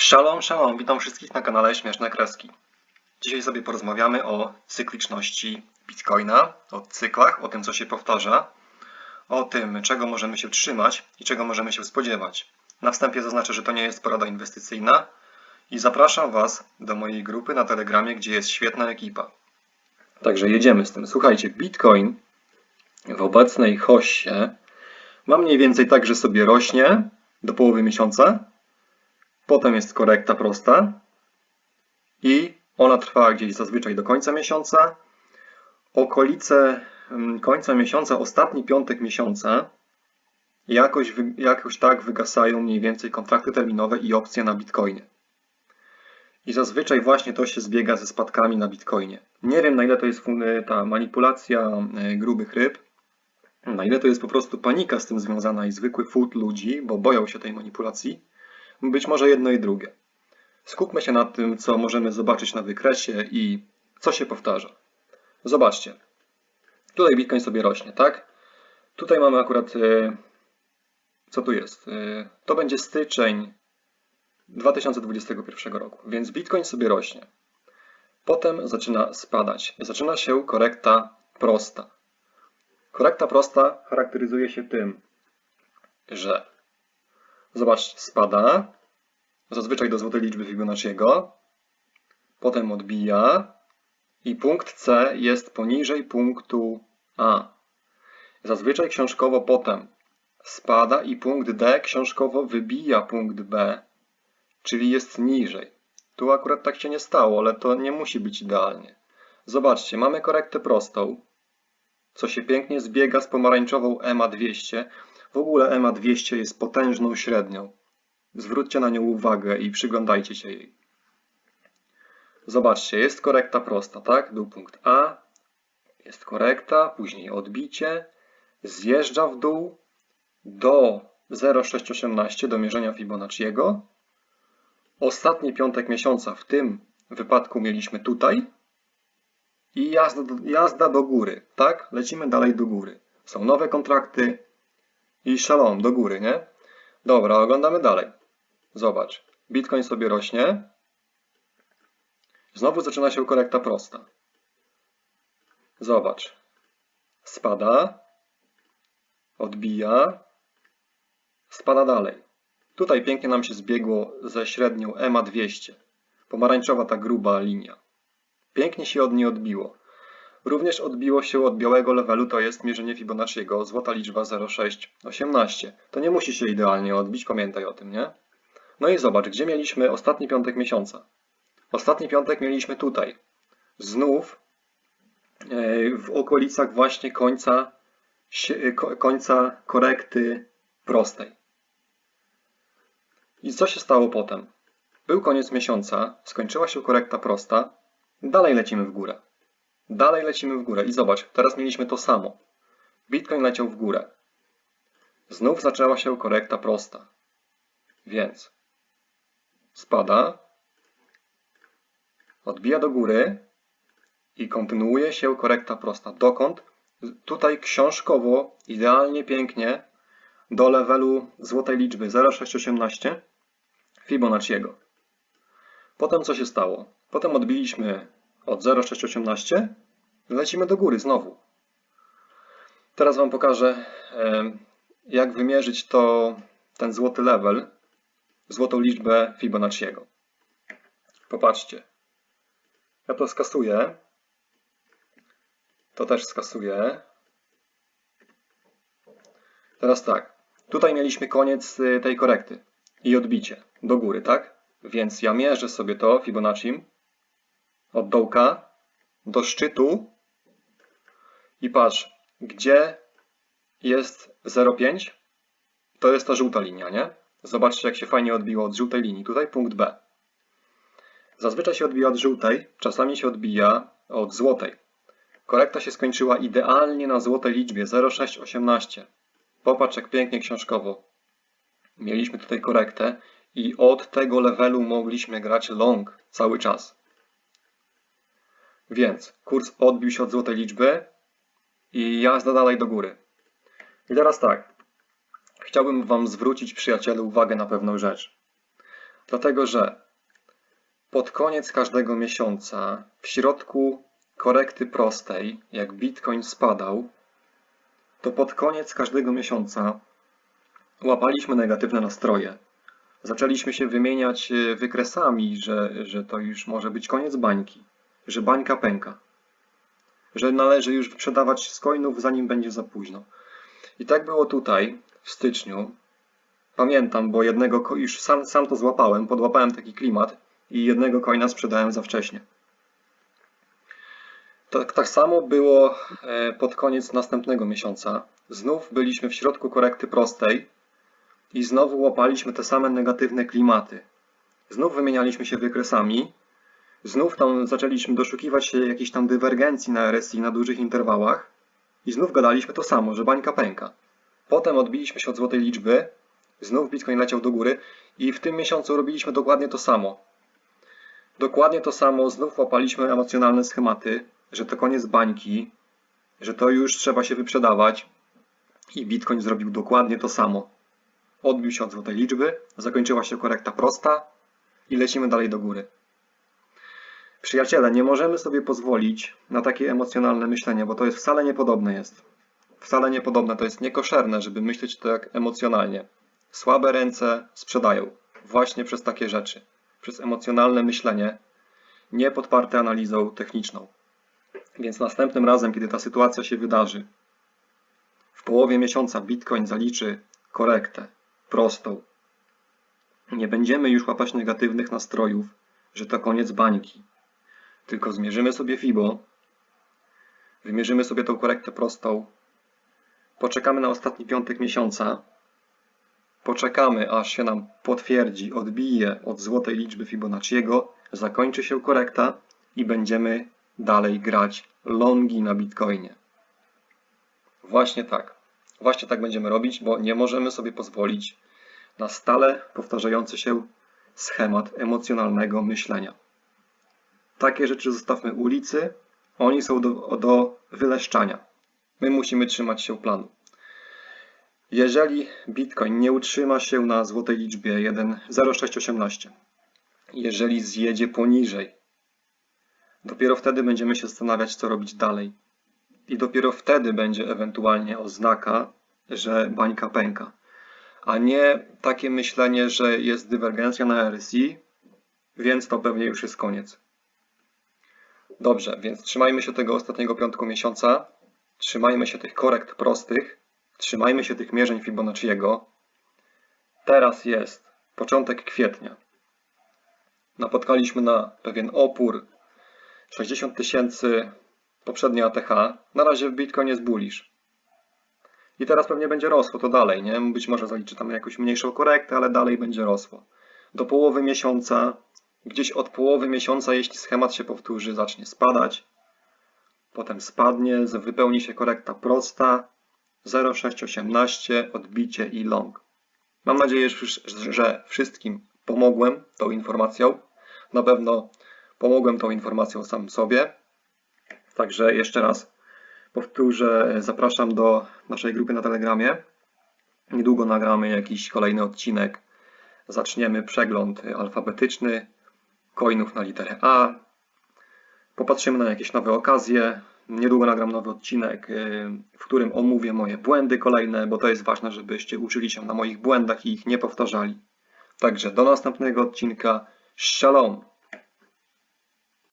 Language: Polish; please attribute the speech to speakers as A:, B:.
A: Shalom, shalom, witam wszystkich na kanale Śmieszne Kreski. Dzisiaj sobie porozmawiamy o cykliczności Bitcoina, o cyklach, o tym co się powtarza, o tym czego możemy się trzymać i czego możemy się spodziewać. Na wstępie zaznaczę, że to nie jest porada inwestycyjna i zapraszam Was do mojej grupy na Telegramie, gdzie jest świetna ekipa. Także jedziemy z tym. Słuchajcie, Bitcoin w obecnej hoście ma mniej więcej tak, że sobie rośnie do połowy miesiąca, Potem jest korekta prosta i ona trwa gdzieś zazwyczaj do końca miesiąca. Okolice mm, końca miesiąca, ostatni piątek miesiąca, jakoś, jakoś tak wygasają mniej więcej kontrakty terminowe i opcje na Bitcoinie. I zazwyczaj właśnie to się zbiega ze spadkami na Bitcoinie. Nie wiem na ile to jest fun- ta manipulacja y, grubych ryb, na ile to jest po prostu panika z tym związana i zwykły food ludzi, bo boją się tej manipulacji. Być może jedno i drugie. Skupmy się na tym, co możemy zobaczyć na wykresie i co się powtarza. Zobaczcie. Tutaj Bitcoin sobie rośnie, tak? Tutaj mamy akurat. e, Co tu jest? E, To będzie styczeń 2021 roku, więc Bitcoin sobie rośnie. Potem zaczyna spadać. Zaczyna się korekta prosta. Korekta prosta charakteryzuje się tym, że Zobaczcie, spada. Zazwyczaj do złotej liczby Fibonacciego. Potem odbija. I punkt C jest poniżej punktu A. Zazwyczaj książkowo potem spada i punkt D książkowo wybija punkt B, czyli jest niżej. Tu akurat tak się nie stało, ale to nie musi być idealnie. Zobaczcie, mamy korektę prostą, co się pięknie zbiega z pomarańczową EMA 200, w ogóle EMA 200 jest potężną średnią. Zwróćcie na nią uwagę i przyglądajcie się jej. Zobaczcie, jest korekta prosta, tak? Był punkt A, jest korekta, później odbicie, zjeżdża w dół do 0,618 do mierzenia Fibonacciego. Ostatni piątek miesiąca w tym wypadku mieliśmy tutaj i jazda jazda do góry, tak? Lecimy dalej do góry. Są nowe kontrakty, i szalom do góry, nie? Dobra, oglądamy dalej. Zobacz. Bitcoin sobie rośnie. Znowu zaczyna się korekta prosta. Zobacz. Spada. Odbija. Spada dalej. Tutaj pięknie nam się zbiegło ze średnią EMA 200. Pomarańczowa ta gruba linia. Pięknie się od niej odbiło. Również odbiło się od białego levelu, to jest mierzenie Fibonacciego, złota liczba 0,618. To nie musi się idealnie odbić, pamiętaj o tym, nie? No i zobacz, gdzie mieliśmy ostatni piątek miesiąca. Ostatni piątek mieliśmy tutaj. Znów e, w okolicach właśnie końca, ko- końca korekty prostej. I co się stało potem? Był koniec miesiąca, skończyła się korekta prosta, dalej lecimy w górę. Dalej lecimy w górę i zobacz, teraz mieliśmy to samo. Bitcoin leciał w górę. Znów zaczęła się korekta prosta. Więc spada, odbija do góry i kontynuuje się korekta prosta. Dokąd? Tutaj książkowo, idealnie pięknie, do levelu złotej liczby 0,618 Fibonacciego. Potem co się stało? Potem odbiliśmy od 0,618 lecimy do góry znowu. Teraz Wam pokażę, jak wymierzyć to, ten złoty level, złotą liczbę Fibonacciego. Popatrzcie. Ja to skasuję. To też skasuję. Teraz tak. Tutaj mieliśmy koniec y, tej korekty i odbicie do góry, tak? Więc ja mierzę sobie to Fibonacci od dołka do szczytu i patrz, gdzie jest 0,5, to jest ta żółta linia, nie? Zobaczcie, jak się fajnie odbiło od żółtej linii. Tutaj punkt B. Zazwyczaj się odbija od żółtej, czasami się odbija od złotej. Korekta się skończyła idealnie na złotej liczbie 0,618. Popatrz, jak pięknie książkowo. Mieliśmy tutaj korektę i od tego levelu mogliśmy grać long cały czas. Więc kurs odbił się od złotej liczby i jazda dalej do góry. I teraz tak. Chciałbym Wam zwrócić, przyjaciele, uwagę na pewną rzecz. Dlatego, że pod koniec każdego miesiąca, w środku korekty prostej, jak Bitcoin spadał, to pod koniec każdego miesiąca łapaliśmy negatywne nastroje. Zaczęliśmy się wymieniać e, wykresami, że, że to już może być koniec bańki, że bańka pęka, że należy już sprzedawać z coinów, zanim będzie za późno. I tak było tutaj w styczniu. Pamiętam, bo jednego już sam, sam to złapałem, podłapałem taki klimat i jednego coina sprzedałem za wcześnie. Tak, tak samo było e, pod koniec następnego miesiąca. Znów byliśmy w środku korekty prostej i znowu łapaliśmy te same negatywne klimaty. Znów wymienialiśmy się wykresami, znów tam zaczęliśmy doszukiwać się jakiejś tam dywergencji na RSI na dużych interwałach i znów gadaliśmy to samo, że bańka pęka. Potem odbiliśmy się od złotej liczby, znów Bitcoin leciał do góry i w tym miesiącu robiliśmy dokładnie to samo. Dokładnie to samo, znów łapaliśmy emocjonalne schematy, że to koniec bańki, że to już trzeba się wyprzedawać i Bitcoin zrobił dokładnie to samo. Odbił się od złotej liczby, zakończyła się korekta prosta i lecimy dalej do góry. Przyjaciele, nie możemy sobie pozwolić na takie emocjonalne myślenie, bo to jest wcale niepodobne jest. Wcale niepodobne, to jest niekoszerne, żeby myśleć tak emocjonalnie. Słabe ręce sprzedają właśnie przez takie rzeczy, przez emocjonalne myślenie, nie podparte analizą techniczną. Więc następnym razem, kiedy ta sytuacja się wydarzy, w połowie miesiąca Bitcoin zaliczy korektę prostą. Nie będziemy już łapać negatywnych nastrojów, że to koniec bańki. Tylko zmierzymy sobie FIBO, wymierzymy sobie tą korektę prostą, poczekamy na ostatni piątek miesiąca, poczekamy aż się nam potwierdzi, odbije od złotej liczby Fibonacciego, zakończy się korekta i będziemy dalej grać longi na Bitcoinie. Właśnie tak. Właśnie tak będziemy robić, bo nie możemy sobie pozwolić na stale powtarzający się schemat emocjonalnego myślenia. Takie rzeczy zostawmy ulicy, oni są do, do wyleszczania. My musimy trzymać się planu. Jeżeli Bitcoin nie utrzyma się na złotej liczbie 1,0618, jeżeli zjedzie poniżej, dopiero wtedy będziemy się zastanawiać, co robić dalej. I dopiero wtedy będzie ewentualnie oznaka, że bańka pęka. A nie takie myślenie, że jest dywergencja na RSI, więc to pewnie już jest koniec. Dobrze, więc trzymajmy się tego ostatniego piątku miesiąca, trzymajmy się tych korekt prostych, trzymajmy się tych mierzeń Fibonacciego. Teraz jest początek kwietnia. Napotkaliśmy na pewien opór 60 tysięcy poprzednia ATH. Na razie w Bitcoin jest bullish. I teraz pewnie będzie rosło to dalej, nie? Być może zaliczy tam jakąś mniejszą korektę, ale dalej będzie rosło. Do połowy miesiąca, gdzieś od połowy miesiąca, jeśli schemat się powtórzy, zacznie spadać. Potem spadnie, wypełni się korekta prosta, 0,618, odbicie i long. Mam nadzieję, że wszystkim pomogłem tą informacją. Na pewno pomogłem tą informacją sam sobie. Także jeszcze raz powtórzę, zapraszam do naszej grupy na Telegramie. Niedługo nagramy jakiś kolejny odcinek. Zaczniemy przegląd alfabetyczny coinów na literę A. Popatrzymy na jakieś nowe okazje. Niedługo nagram nowy odcinek, y, w którym omówię moje błędy kolejne, bo to jest ważne, żebyście uczyli się na moich błędach i ich nie powtarzali. Także do następnego odcinka. Shalom!